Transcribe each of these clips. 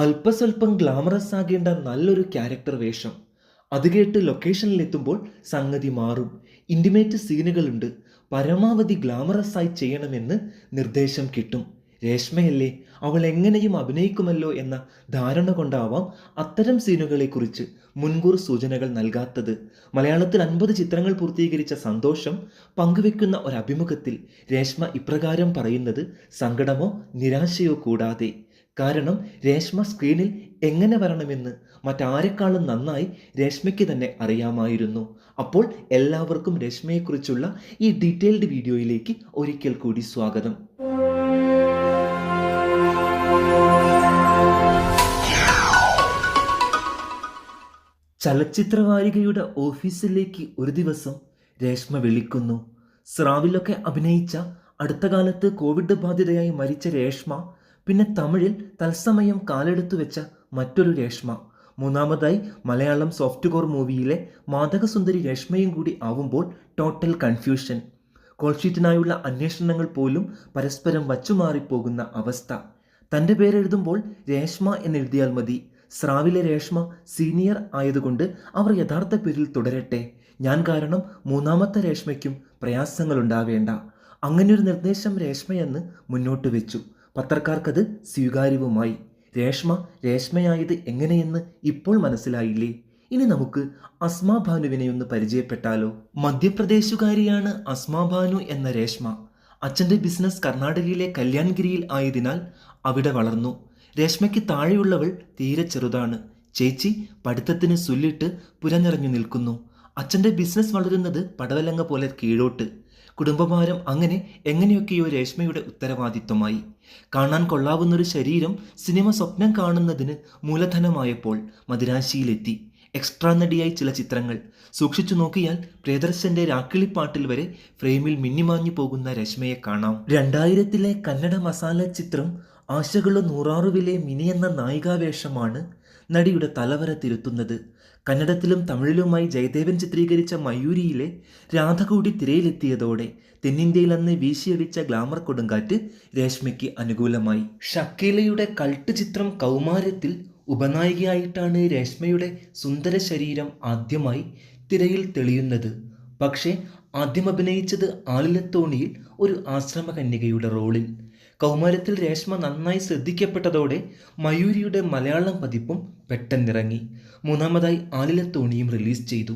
അല്പസ്വല്പം glamorous ആകേണ്ട നല്ലൊരു character വേഷം. അത് കേട്ട് ലൊക്കേഷനിലെത്തുമ്പോൾ സംഗതി മാറും. ഇന്റിമേറ്റ് സീനുകളുണ്ട് പരമാവധി ഗ്ലാമറസ് ആയി ചെയ്യണമെന്ന് നിർദ്ദേശം കിട്ടും. രേഷ്മയല്ലേ അവൾ എങ്ങനെയും അഭിനയിക്കുമല്ലോ എന്ന ധാരണ കൊണ്ടാവാം അത്തരം സീനുകളെക്കുറിച്ച് മുൻകൂർ സൂചനകൾ നൽകാത്തത്. മലയാളത്തിൽ അൻപത് ചിത്രങ്ങൾ പൂർത്തീകരിച്ച സന്തോഷം പങ്കുവെക്കുന്ന ഒരു അഭിമുഖത്തിൽ രേഷ്മ ഇപ്രകാരം പറയുന്നത് സങ്കടമോ നിരാശയോ കൂടാതെ. കാരണം രേഷ്മ സ്ക്രീനിൽ എങ്ങനെ വരണമെന്ന് മറ്റാരെക്കാളും നന്നായി രേഷ്മയ്ക്ക് തന്നെ അറിയാമായിരുന്നു. അപ്പോൾ എല്ലാവർക്കും രേഷ്മയെക്കുറിച്ചുള്ള ഈ ഡീറ്റെയിൽഡ് വീഡിയോയിലേക്ക് ഒരിക്കൽ കൂടി സ്വാഗതം. ചലച്ചിത്രവാരികയുടെ ഓഫീസിലേക്ക് ഒരു ദിവസം രേഷ്മ വിളിക്കുന്നു. സ്രാവിലൊക്കെ അഭിനയിച്ച അടുത്ത കാലത്ത് കോവിഡ് ബാധിതയായി മരിച്ച രേഷ്മ പിന്നെ തമിഴിൽ തത്സമയം കാലെടുത്തു വെച്ച മറ്റൊരു രേഷ്മ. മൂന്നാമതായി മലയാളം സോഫ്റ്റ് കോർ മൂവിയിലെ മാതകസുന്ദരി രേഷ്മയും കൂടി ആവുമ്പോൾ ടോട്ടൽ കൺഫ്യൂഷൻ കോൾഷീറ്റിനായുള്ള അന്വേഷണങ്ങൾ പോലും പരസ്പരം വച്ചുമാറിപ്പോകുന്ന അവസ്ഥ. തന്റെ പേരെഴുതുമ്പോൾ രേഷ്മ എന്നെഴുതിയാൽ മതി. സ്രാവിലെ രേഷ്മ സീനിയർ ആയതുകൊണ്ട് അവർ യഥാർത്ഥ പേരിൽ തുടരട്ടെ. ഞാൻ കാരണം മൂന്നാമത്തെ രേഷ്മയ്ക്കും പ്രയാസങ്ങളുണ്ടാവേണ്ട. അങ്ങനെയൊരു നിർദ്ദേശം രേഷ്മയെന്ന് മുന്നോട്ട് വെച്ചു. പത്രക്കാർക്കത് സ്വീകാര്യവുമായി. രേഷ്മ രേഷ്മയായത് എങ്ങനെയെന്ന് ഇപ്പോൾ മനസ്സിലായില്ലേ? ഇനി നമുക്ക് അസ്മാ ഭാനുവിനെ ഒന്ന് പരിചയപ്പെട്ടാലോ? മധ്യപ്രദേശുകാരിയാണ് അസ്മാ ഭാനു എന്ന രേഷ്മ. അച്ഛന്റെ ബിസിനസ് കർണാടകയിലെ കല്യാൺഗിരിയിൽ ആയതിനാൽ അവിടെ വളർന്നു. രേഷ്മയ്ക്ക് താഴെയുള്ളവൾ തീരെ ചെറുതാണ്. ചേച്ചി പഠിത്തത്തിന് സുല്ലിട്ട് പുരനിറഞ്ഞു നിൽക്കുന്നു. അച്ഛന്റെ ബിസിനസ് വളരുന്നത് പടവലങ്ങ പോലെ കീഴോട്ട്. കുടുംബഭാരം അങ്ങനെ എങ്ങനെയൊക്കെയോ രേഷ്മയുടെ ഉത്തരവാദിത്വമായി. കാണാൻ കൊള്ളാവുന്നൊരു ശരീരം സിനിമ സ്വപ്നം കാണുന്നതിന് മൂലധനമായപ്പോൾ മദിരാശിയിലെത്തി. എക്സ്ട്രാ നടിയായി ചില ചിത്രങ്ങൾ. സൂക്ഷിച്ചു നോക്കിയാൽ പ്രിയദർശന്റെ രാക്കിളിപ്പാട്ടിൽ വരെ ഫ്രെയിമിൽ മിന്നിമാഞ്ഞു പോകുന്ന രശ്മയെ കാണാം. രണ്ടായിരത്തിലെ കന്നഡ മസാല ചിത്രം ആശകളു നൂറാറുവിലെ മിനി എന്ന നായികാവേഷമാണ് നടിയുടെ തലവര തിരുത്തുന്നത്. കന്നഡത്തിലും തമിഴിലുമായി ജയദേവൻ ചിത്രീകരിച്ച മയൂരിയിലെ രാധകൂടി തിരയിലെത്തിയതോടെ തെന്നിന്ത്യയിൽ അന്ന് വീശിയടിച്ച ഗ്ലാമർ കൊടുങ്കാറ്റ് രേഷ്മയ്ക്ക് അനുകൂലമായി. ഷക്കീലയുടെ കൾട്ട് ചിത്രം കൗമാരത്തിൽ ഉപനായികയായിട്ടാണ് രേഷ്മയുടെ സുന്ദര ശരീരം ആദ്യമായി തിരയിൽ തെളിയുന്നത്. പക്ഷേ ആദ്യം അഭിനയിച്ചത് ആളിലത്തോണിയിൽ ഒരു ആശ്രമകന്യകയുടെ റോളിൽ. കൗമാരത്തിൽ രേഷ്മ നന്നായി ശ്രദ്ധിക്കപ്പെട്ടതോടെ മയൂരിയുടെ മലയാളം പതിപ്പും പെട്ടെന്നിറങ്ങി. മൂന്നാമതായി ആലിലത്തോണിയും റിലീസ് ചെയ്തു.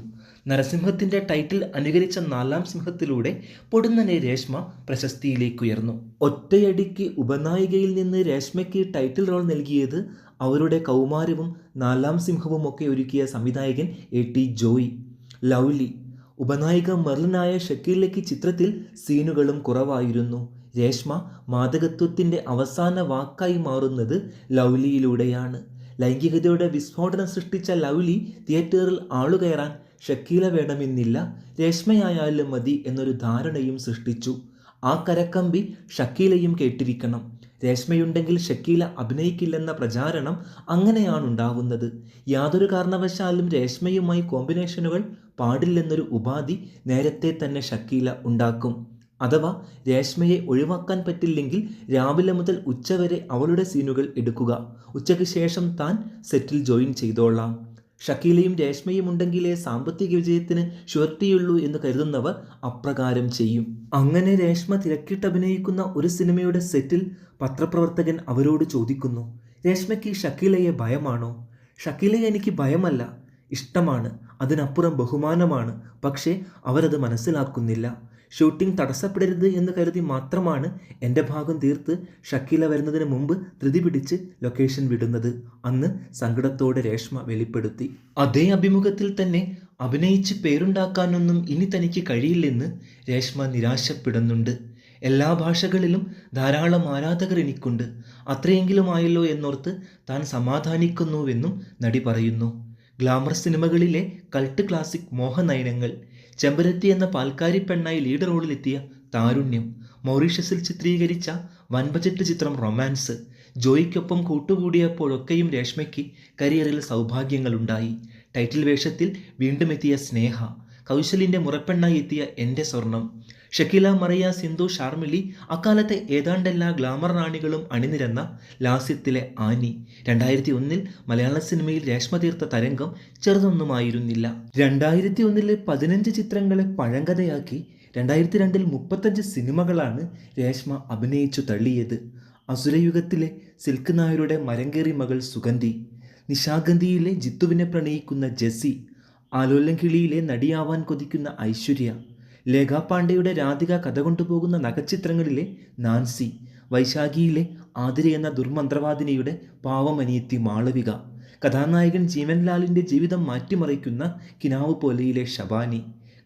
നരസിംഹത്തിന്റെ ടൈറ്റിൽ അനുകരിച്ച നാലാം സിംഹത്തിലൂടെ പൊടുന്നനെ രേഷ്മ പ്രശസ്തിയിലേക്കുയർന്നു. ഒറ്റയടിക്ക് ഉപനായികയിൽ നിന്ന് രേഷ്മയ്ക്ക് ടൈറ്റിൽ റോൾ നൽകിയത് അവരുടെ കൗമാരവും നാലാം സിംഹവും ഒക്കെ ഒരുക്കിയ സംവിധായകൻ എ ടി ജോയി. ലൗലി. ഉപനായിക മെർലിനായ ഷക്കീലയ്ക്ക് ചിത്രത്തിൽ സീനുകളും കുറവായിരുന്നു. രേഷ്മ മാതകത്വത്തിന്റെ അവസാന വാക്കായി മാറുന്നത് ലൗലിയിലൂടെയാണ്. ലൈംഗികതയുടെ വിസ്ഫോടനം സൃഷ്ടിച്ച ലൗലി തിയേറ്ററിൽ ആളുകയറാൻ ഷക്കീല വേണമെന്നില്ല രേഷ്മയായാലും മതി എന്നൊരു ധാരണയും സൃഷ്ടിച്ചു. ആ കരക്കമ്പി ഷക്കീലയും കേട്ടിരിക്കണം. രേഷ്മയുണ്ടെങ്കിൽ ഷക്കീല അഭിനയിക്കില്ലെന്ന പ്രചാരണം അങ്ങനെയാണ് ഉണ്ടാവുന്നത് യാതൊരു കാരണവശാലും രേഷ്മയുമായി കോമ്പിനേഷനുകൾ പാടില്ലെന്നൊരു ഉപാധി നേരത്തെ തന്നെ ഷക്കീല ഉണ്ടാക്കും. അഥവാ രേഷ്മയെ ഒഴിവാക്കാൻ പറ്റില്ലെങ്കിൽ രാവിലെ മുതൽ ഉച്ചവരെ അവളുടെ സീനുകൾ എടുക്കുക. ഉച്ചയ്ക്ക് ശേഷം താൻ സെറ്റിൽ ജോയിൻ ചെയ്തോളാം. ഷക്കീലയും രേഷ്മയും ഉണ്ടെങ്കിലേ സാമ്പത്തിക വിജയത്തിന് ഷുവർട്ടിയുള്ളൂ എന്ന് കരുതുന്നവർ അപ്രകാരം ചെയ്യും. അങ്ങനെ രേഷ്മ തിരക്കിട്ട് അഭിനയിക്കുന്ന ഒരു സിനിമയുടെ സെറ്റിൽ പത്രപ്രവർത്തകൻ അവരോട് ചോദിക്കുന്നു രേഷ്മയ്ക്ക് ഷക്കീലയെ ഭയമാണോ? ഷക്കീലയെ എനിക്ക് ഭയമല്ല. ഇഷ്ടമാണ്. അതിനപ്പുറം ബഹുമാനമാണ്. പക്ഷേ അവരത് മനസ്സിലാക്കുന്നില്ല. ഷൂട്ടിംഗ് തടസ്സപ്പെടരുത് എന്ന് കരുതി മാത്രമാണ് എന്റെ ഭാഗം തീർത്ത് ഷക്കീല വരുന്നതിന് മുമ്പ് ധൃതി പിടിച്ച് ലൊക്കേഷൻ വിടുന്നത്. അന്ന് സങ്കടത്തോടെ രേഷ്മ വെളിപ്പെടുത്തി. അതേ അഭിമുഖത്തിൽ തന്നെ അഭിനയിച്ച് പേരുണ്ടാക്കാനൊന്നും ഇനി തനിക്ക് കഴിയില്ലെന്ന് രേഷ്മ നിരാശപ്പെടുന്നുണ്ട്. എല്ലാ ഭാഷകളിലും ധാരാളം ആരാധകർ എനിക്കുണ്ട്. അത്രയെങ്കിലും ആയല്ലോ എന്നോർത്ത് താൻ സമാധാനിക്കുന്നുവെന്നും നടി പറയുന്നു. ഗ്ലാമർ സിനിമകളിലെ കൾട്ട് ക്ലാസിക് മോഹനയനങ്ങൾ ചെമ്പരത്തി എന്ന പാൽക്കാരി പെണ്ണായി ലീഡ് റോളിലെത്തിയ താരുണ്യം മൗറീഷ്യസിൽ ചിത്രീകരിച്ച വൻ ബജറ്റ് ചിത്രം റൊമാൻസ് ജോയിക്കൊപ്പം കൂട്ടുകൂടിയപ്പോഴൊക്കെയും രേഷ്മയ്ക്ക് കരിയറിൽ സൗഭാഗ്യങ്ങളുണ്ടായി. ടൈറ്റിൽ വേഷത്തിൽ വീണ്ടും എത്തിയ സ്നേഹ കൗശലിന്റെ മുറപ്പെണ്ണായി എത്തിയ എന്റെ സ്വർണം ഷക്കീല മറിയ സിന്ധു ഷാർമിലി അക്കാലത്തെ ഏതാണ്ടെല്ലാ ഗ്ലാമർ റാണികളും അണിനിരന്ന ലാസ്യത്തിലെ ആനി. രണ്ടായിരത്തി ഒന്നിൽ മലയാള സിനിമയിൽ രേഷ്മ തീർത്ത തരംഗം ചെറുതൊന്നുമായിരുന്നില്ല. രണ്ടായിരത്തി ഒന്നിലെ പതിനഞ്ച് ചിത്രങ്ങളെ പഴങ്കഥയാക്കി രണ്ടായിരത്തി രണ്ടിൽ മുപ്പത്തഞ്ച് സിനിമകളാണ് രേഷ്മ അഭിനയിച്ചു തള്ളിയത്. അസുരയുഗത്തിലെ സിൽക്ക് നായരുടെ മരങ്കേറി മകൾ സുഗന്ധി നിശാഗന്ധിയിലെ ജിത്തുവിനെ പ്രണയിക്കുന്ന ജെസ്സി ആലോലങ്കിളിയിലെ നടിയാവാൻ കൊതിക്കുന്ന ഐശ്വര്യ ലേഖ പാണ്ഡെയുടെ രാധിക കഥ കൊണ്ടുപോകുന്ന നഖച്ചിത്രങ്ങളിലെ നാൻസി വൈശാഖിയിലെ ആതിര എന്ന ദുർമന്ത്രവാദിനിയുടെ പാവമനിയത്തി മാളവിക കഥാനായകൻ ജീവൻലാലിന്റെ ജീവിതം മാറ്റിമറിക്കുന്ന കിനാവ് പോലെയിലെ ഷബാനി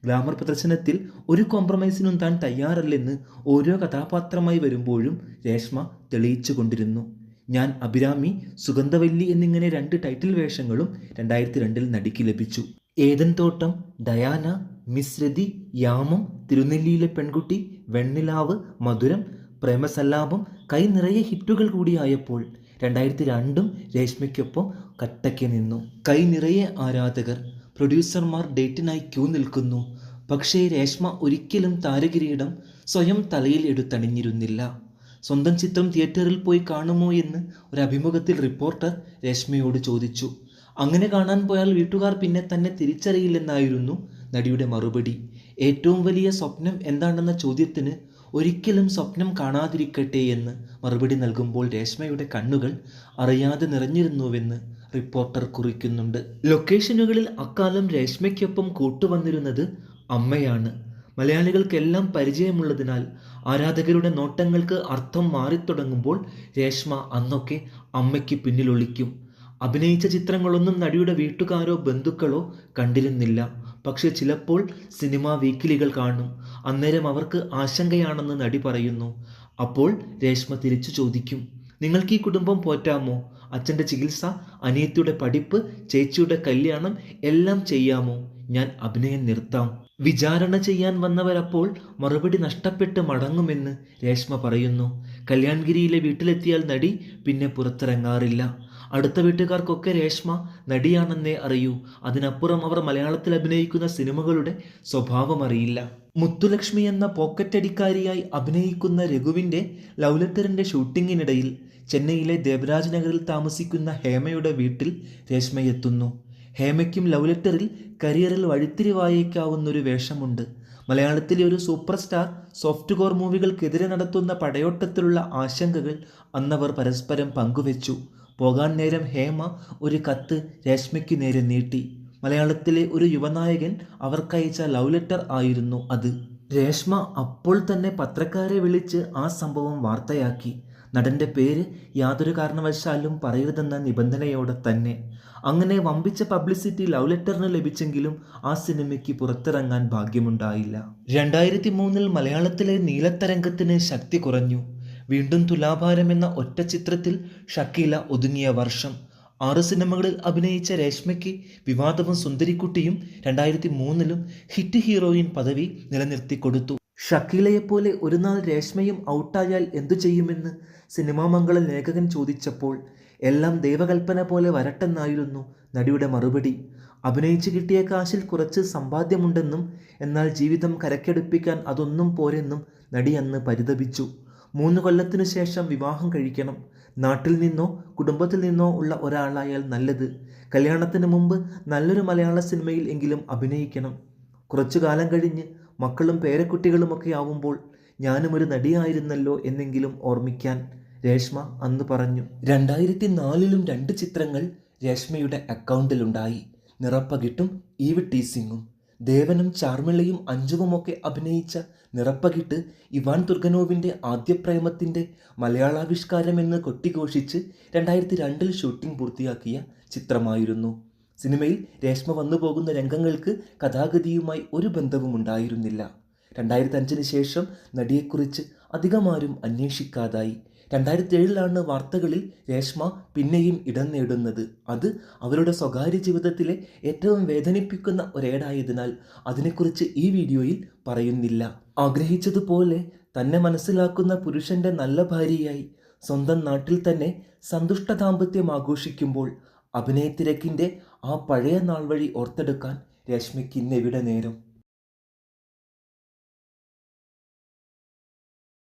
ഗ്ലാമർ പ്രദർശനത്തിൽ ഒരു കോംപ്രമൈസിനും താൻ തയ്യാറല്ലെന്ന് ഓരോ കഥാപാത്രമായി വരുമ്പോഴും രേഷ്മ തെളിയിച്ചു കൊണ്ടിരുന്നു ഞാൻ അഭിരാമി സുഗന്ധവല്ലി എന്നിങ്ങനെ രണ്ട് ടൈറ്റിൽ വേഷങ്ങളും രണ്ടായിരത്തി രണ്ടിൽ നടിക്ക് ലഭിച്ചു. ഏതൻ തോട്ടം ഡയാന മിശ്രതി യാമം തിരുനെല്ലിയിലെ പെൺകുട്ടി വെണ്ണിലാവ് മധുരം പ്രേമസല്ലാപം കൈ നിറയെ ഹിറ്റുകൾ കൂടിയായപ്പോൾ രണ്ടായിരത്തി രണ്ടും രേഷ്മയ്ക്കൊപ്പം കട്ടയ്ക്ക് നിന്നു. കൈ നിറയെ ആരാധകർ പ്രൊഡ്യൂസർമാർ ഡേറ്റിനായി ക്യൂ നിൽക്കുന്നു. പക്ഷേ രേഷ്മ ഒരിക്കലും താരകിരീടം സ്വയം തലയിൽ എടുത്തണിഞ്ഞിരുന്നില്ല. സ്വന്തം ചിത്രം തിയേറ്ററിൽ പോയി കാണുമോ എന്ന് ഒരു അഭിമുഖത്തിൽ റിപ്പോർട്ടർ രേഷ്മയോട് ചോദിച്ചു. അങ്ങനെ കാണാൻ പോയാൽ വീട്ടുകാർ പിന്നെ തന്നെ തിരിച്ചറിയില്ലെന്നായിരുന്നു നടിയുടെ മറുപടി. ഏറ്റവും വലിയ സ്വപ്നം എന്താണെന്ന ചോദ്യത്തിന് ഒരിക്കലും സ്വപ്നം കാണാതിരിക്കട്ടെ എന്ന് മറുപടി നൽകുമ്പോൾ രേഷ്മയുടെ കണ്ണുകൾ അറിയാതെ നിറഞ്ഞിരുന്നുവെന്ന് റിപ്പോർട്ടർ കുറിക്കുന്നുണ്ട്. ലൊക്കേഷനുകളിൽ അക്കാലം രേഷ്മയ്ക്കൊപ്പം കൂട്ടുവന്നിരുന്നത് അമ്മയാണ്. മലയാളികൾക്കെല്ലാം പരിചയമുള്ളതിനാൽ ആരാധകരുടെ നോട്ടങ്ങൾക്ക് അർത്ഥം മാറിത്തുടങ്ങുമ്പോൾ രേഷ്മ അന്നൊക്കെ അമ്മയ്ക്ക് പിന്നിലൊളിക്കും. അഭിനയിച്ച ചിത്രങ്ങളൊന്നും നടിയുടെ വീട്ടുകാരോ ബന്ധുക്കളോ കണ്ടിരുന്നില്ല. പക്ഷെ ചിലപ്പോൾ സിനിമാ വീക്കിലികൾ കാണും. അന്നേരം അവർക്ക് ആശങ്കയാണെന്ന് നടി പറയുന്നു. അപ്പോൾ രേഷ്മ തിരിച്ചു ചോദിക്കും നിങ്ങൾക്ക് ഈ കുടുംബം പോറ്റാമോ? അച്ഛന്റെ ചികിത്സ അനിയത്തിയുടെ പഠിപ്പ് ചേച്ചിയുടെ കല്യാണം എല്ലാം ചെയ്യാമോ? ഞാൻ അഭിനയം നിർത്താം. വിചാരണ ചെയ്യാൻ വന്നവരപ്പോൾ മറുപടി നഷ്ടപ്പെട്ട് മടങ്ങുമെന്ന് രേഷ്മ പറയുന്നു. കല്യാൺഗിരിയിലെ വീട്ടിലെത്തിയാൽ നടി പിന്നെ പുറത്തിറങ്ങാറില്ല. അടുത്ത വീട്ടുകാർക്കൊക്കെ രേഷ്മ നടിയാണെന്നേ അറിയൂ. അതിനപ്പുറം അവർ മലയാളത്തിൽ അഭിനയിക്കുന്ന സിനിമകളുടെ സ്വഭാവം അറിയില്ല. മുത്തുലക്ഷ്മി എന്ന പോക്കറ്റ് പോക്കറ്റടിക്കാരിയായി അഭിനയിക്കുന്ന രഘുവിന്റെ ലൗലത്തറിന്റെ ഷൂട്ടിങ്ങിനിടയിൽ ചെന്നൈയിലെ ദേവരാജ് നഗറിൽ താമസിക്കുന്ന ഹേമയുടെ വീട്ടിൽ രേഷ്മയെത്തുന്നു ഹേമയ്ക്കും ലൗലെറ്ററിൽ ലെറ്ററിൽ കരിയറിൽ വഴിത്തിരിവായേക്കാവുന്നൊരു വേഷമുണ്ട്. മലയാളത്തിലെ ഒരു സൂപ്പർ സ്റ്റാർ സോഫ്റ്റ് കോർ മൂവികൾക്കെതിരെ നടത്തുന്ന പടയോട്ടത്തിലുള്ള ആശങ്കകൾ അന്നവർ പരസ്പരം പങ്കുവെച്ചു. പോകാൻ നേരം ഹേമ ഒരു കത്ത് രേഷ്മയ്ക്ക് നേരെ നീട്ടി. മലയാളത്തിലെ ഒരു യുവനായകൻ അവർക്കയച്ച ലവ് ലെറ്റർ ആയിരുന്നു അത്. രേഷ്മ അപ്പോൾ തന്നെ പത്രക്കാരെ വിളിച്ച് ആ സംഭവം വാർത്തയാക്കി. നടന്റെ പേര് യാതൊരു കാരണവശാലും പറയരുതെന്ന നിബന്ധനയോടെ തന്നെ. അങ്ങനെ വമ്പിച്ച പബ്ലിസിറ്റി ലവ് ലെറ്ററിന് ലഭിച്ചെങ്കിലും ആ സിനിമയ്ക്ക് പുറത്തിറങ്ങാൻ ഭാഗ്യമുണ്ടായില്ല. രണ്ടായിരത്തി മൂന്നിൽ മലയാളത്തിലെ നീലത്തരംഗത്തിന് ശക്തി കുറഞ്ഞു. വീണ്ടും തുലാഭാരം എന്ന ഒറ്റ ചിത്രത്തിൽ ഷക്കീല ഒതുങ്ങിയ വർഷം. ആറ് സിനിമകളിൽ അഭിനയിച്ച രേഷ്മയ്ക്ക് വിവാദവും സുന്ദരിക്കുട്ടിയും രണ്ടായിരത്തി മൂന്നിലും ഹിറ്റ് ഹീറോയിൻ പദവി നിലനിർത്തി കൊടുത്തു ഷക്കീലയെപ്പോലെ ഒരു നാൾ രേഷ്മയും ഔട്ടായാൽ എന്തു ചെയ്യുമെന്ന് സിനിമാ മംഗള ലേഖകൻ ചോദിച്ചപ്പോൾ എല്ലാം ദൈവകൽപ്പന പോലെ വരട്ടെന്നായിരുന്നു നടിയുടെ മറുപടി. അഭിനയിച്ചു കിട്ടിയ കാശിൽ കുറച്ച് സമ്പാദ്യമുണ്ടെന്നും എന്നാൽ ജീവിതം കരക്കെടുപ്പിക്കാൻ അതൊന്നും പോരെന്നും നടി അന്ന് പരിതപിച്ചു. മൂന്ന് കൊല്ലത്തിനു ശേഷം വിവാഹം കഴിക്കണം. നാട്ടിൽ നിന്നോ കുടുംബത്തിൽ നിന്നോ ഉള്ള ഒരാളായാൽ നല്ലത്. കല്യാണത്തിന് മുമ്പ് നല്ലൊരു മലയാള സിനിമയിൽ എങ്കിലും അഭിനയിക്കണം. കുറച്ചു കാലം കഴിഞ്ഞ് മക്കളും പേരക്കുട്ടികളുമൊക്കെ ആവുമ്പോൾ ഞാനും ഒരു നടിയായിരുന്നല്ലോ എന്നെങ്കിലും ഓർമ്മിക്കാൻ രേഷ്മ അന്ന് പറഞ്ഞു. രണ്ടായിരത്തി നാലിലും രണ്ട് ചിത്രങ്ങൾ രേഷ്മയുടെ അക്കൗണ്ടിലുണ്ടായി. നിറപ്പകിട്ടും ഈവ് ടീസിങ്ങും ദേവനും ചാർമിളയും അഞ്ജുവുമൊക്കെ അഭിനയിച്ച നിറപ്പകിട്ട് ഇവാൻ തുർഗനോവിന്റെ ആദ്യ പ്രേമത്തിന്റെ മലയാളാവിഷ്കാരമെന്ന് കൊട്ടിഘോഷിച്ച് രണ്ടായിരത്തി രണ്ടിൽ ഷൂട്ടിംഗ് പൂർത്തിയാക്കിയ ചിത്രമായിരുന്നു. സിനിമയിൽ രേഷ്മ വന്നു പോകുന്ന രംഗങ്ങൾക്ക് കഥാഗതിയുമായി ഒരു ബന്ധവും ഉണ്ടായിരുന്നില്ല രണ്ടായിരത്തി അഞ്ചിന് ശേഷം നടിയെക്കുറിച്ച് അധികമാരും അന്വേഷിക്കാതായി. രണ്ടായിരത്തി ഏഴിലാണ് വാർത്തകളിൽ രേഷ്മ പിന്നെയും ഇടം നേടുന്നത്. അത് അവരുടെ സ്വകാര്യ ജീവിതത്തിലെ ഏറ്റവും വേദനിപ്പിക്കുന്ന ഒരേടായതിനാൽ അതിനെക്കുറിച്ച് ഈ വീഡിയോയിൽ പറയുന്നില്ല. ആഗ്രഹിച്ചതുപോലെ തന്നെ മനസ്സിലാക്കുന്ന പുരുഷന്റെ നല്ല ഭാര്യയായി സ്വന്തം നാട്ടിൽ തന്നെ സന്തുഷ്ട ദാമ്പത്യം ആഘോഷിക്കുമ്പോൾ അഭിനയത്തിരക്കിന്റെ ആ പഴയ നാൾ വഴി ഓർത്തെടുക്കാൻ രശ്മിക്ക് ഇന്നെവിടെ നേരം.